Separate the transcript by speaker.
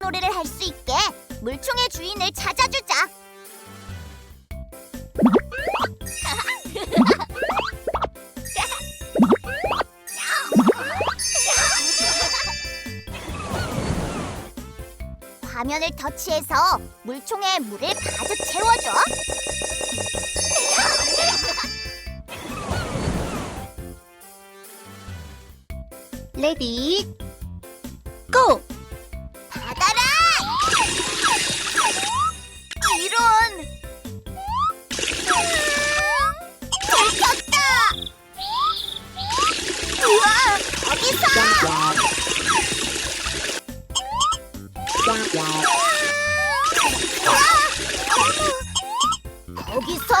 Speaker 1: 놀이를 할 수 있게 물총의 주인을 찾아주자. 화면을 터치해서 물총에 물을 가득 채워줘.
Speaker 2: 레디 고!
Speaker 1: 아, 어머! 거기서!